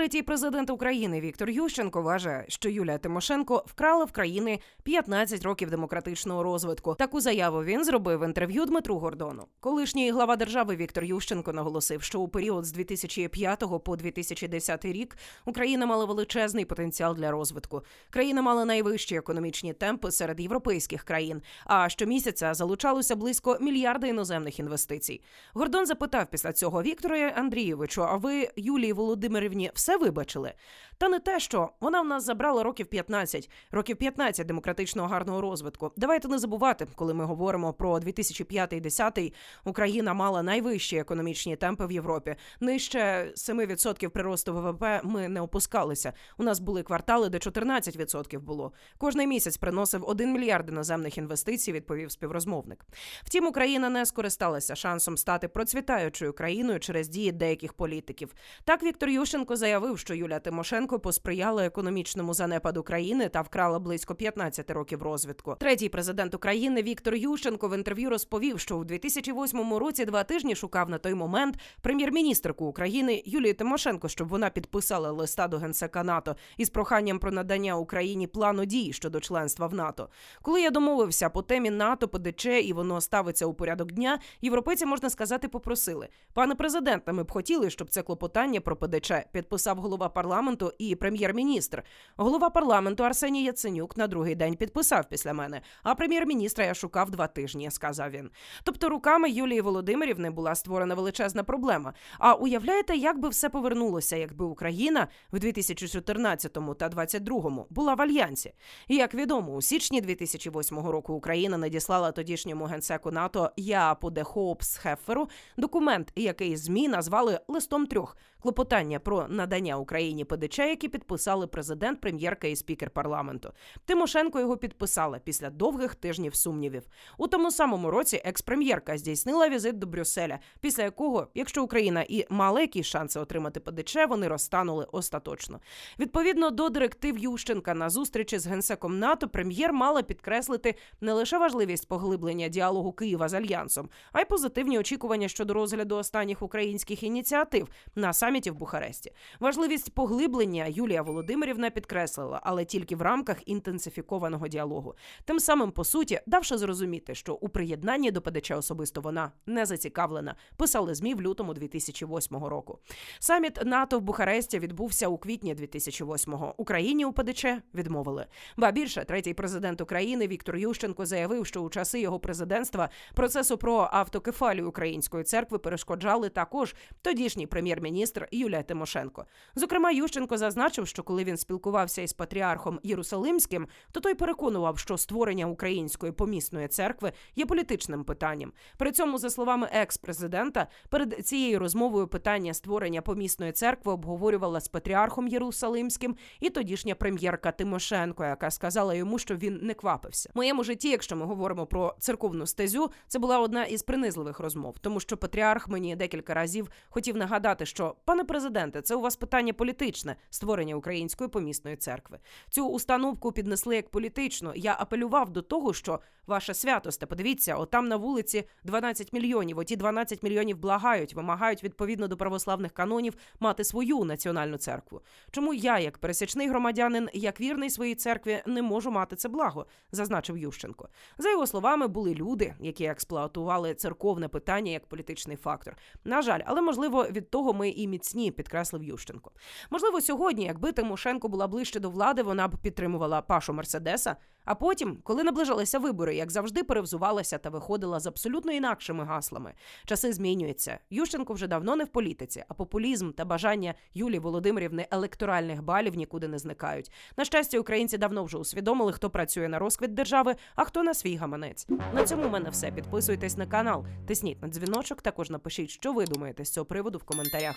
Третій президент України Віктор Ющенко вважає, що Юлія Тимошенко вкрала в країни 15 років демократичного розвитку. Таку заяву він зробив в інтерв'ю Дмитру Гордону. Колишній глава держави Віктор Ющенко наголосив, що у період з 2005 по 2010 рік Україна мала величезний потенціал для розвитку. Країна мала найвищі економічні темпи серед європейських країн. А щомісяця залучалося близько мільярда іноземних інвестицій. Гордон запитав після цього Віктору Андрійовичу: а ви Юлії Володимирівні все вибачили? Та не те, що вона в нас забрала років 15, років 15 демократичного гарного розвитку. Давайте не забувати, коли ми говоримо про 2005-2010, Україна мала найвищі економічні темпи в Європі. Нижче 7% приросту ВВП ми не опускалися. У нас були квартали, де 14% було. Кожний місяць приносив 1 мільярд іноземних інвестицій, відповів співрозмовник. Втім, Україна не скористалася шансом стати процвітаючою країною через дії деяких політиків. Так Віктор Ющенко заявив, що Юлія Тимошенко посприяла економічному занепаду країни та вкрала близько 15 років розвитку. Третій президент України Віктор Ющенко в інтерв'ю розповів, що у 2008 році два тижні шукав на той момент прем'єр-міністрку України Юлію Тимошенко, щоб вона підписала листа до генсека НАТО із проханням про надання Україні плану дій щодо членства в НАТО. Коли я домовився по темі НАТО, ПДЧ і воно ставиться у порядок дня, європейці можна сказати, попросили. Пане президенте, ми б хотіли, щоб це клопотання про ПДЧ підписав голова парламенту і прем'єр-міністр. Голова парламенту Арсеній Яценюк на другий день підписав після мене. А прем'єр-міністра я шукав два тижні, сказав він. Тобто, руками Юлії Володимирівни була створена величезна проблема. А уявляєте, як би все повернулося, якби Україна в 2014 та 2022 була в альянсі? І як відомо, у січні 2008 року Україна надіслала тодішньому генсеку НАТО Яапу де Хоупс Хефферу документ, який змі назвали листом трьох клопотання про надання Україні ПДЧ, які підписали президент, прем'єрка і спікер парламенту. Тимошенко його підписала після довгих тижнів сумнівів. У тому самому році екс-прем'єрка здійснила візит до Брюсселя, після якого, якщо Україна і мала якісь шанси отримати ПДЧ, вони розтанули остаточно. Відповідно до директив Ющенка на зустрічі з генсеком НАТО, прем'єр мала підкреслити не лише важливість поглиблення діалогу Києва з альянсом, а й позитивні очікування щодо розгляду останніх українських ініціатив на саміті в Бухаресті. Важливість поглиблення Юлія Володимирівна підкреслила, але тільки в рамках інтенсифікованого діалогу. Тим самим, по суті, давши зрозуміти, що у приєднанні до ПДЧ особисто вона не зацікавлена. Писали змі в лютому 2008 року. Саміт НАТО в Бухаресті відбувся у квітні 2008-го. Україні у ПДЧ відмовили. Ба більше третій президент України Віктор Ющенко заявив, що у часи його президентства процесу про автокефалію української церкви перешкоджали також тодішній прем'єр-міністр Юлія Тимошенко. Зокрема, Ющенко зазначив, що коли він спілкувався із патріархом Єрусалимським, то той переконував, що створення української помісної церкви є політичним питанням. При цьому, за словами екс-президента, перед цією розмовою питання створення помісної церкви обговорювала з патріархом Єрусалимським і тодішня прем'єрка Тимошенко, яка сказала йому, що він не квапився. В моєму житті, якщо ми говоримо про церковну стезю, це була одна із принизливих розмов, тому що патріарх мені декілька разів хотів нагадати, що пане президенте, це у вас питання політичне створення української помісної церкви. Цю установку піднесли як політичну. Я апелював до того, що ваше святосте, подивіться, отам на вулиці 12 мільйонів. Оті 12 мільйонів благають, вимагають відповідно до православних канонів мати свою національну церкву. Чому я, як пересічний громадянин, як вірний своїй церкві, не можу мати це благо, зазначив Ющенко. За його словами, були люди, які експлуатували церковне питання як політичний фактор. На жаль, але можливо від того ми і міцні, підкреслив Ющенко. Можливо, сьогодні, якби Тимошенко була ближче до влади, вона б підтримувала Пашу Мерседеса. А потім, коли наближалися вибори, як завжди, перевзувалася та виходила з абсолютно інакшими гаслами. Часи змінюються. Ющенко вже давно не в політиці, а популізм та бажання Юлії Володимирівни електоральних балів нікуди не зникають. На щастя, українці давно вже усвідомили, хто працює на розквіт держави, а хто на свій гаманець. На цьому в мене все. Підписуйтесь на канал, тисніть на дзвіночок. Також напишіть, що ви думаєте з цього приводу в коментарях.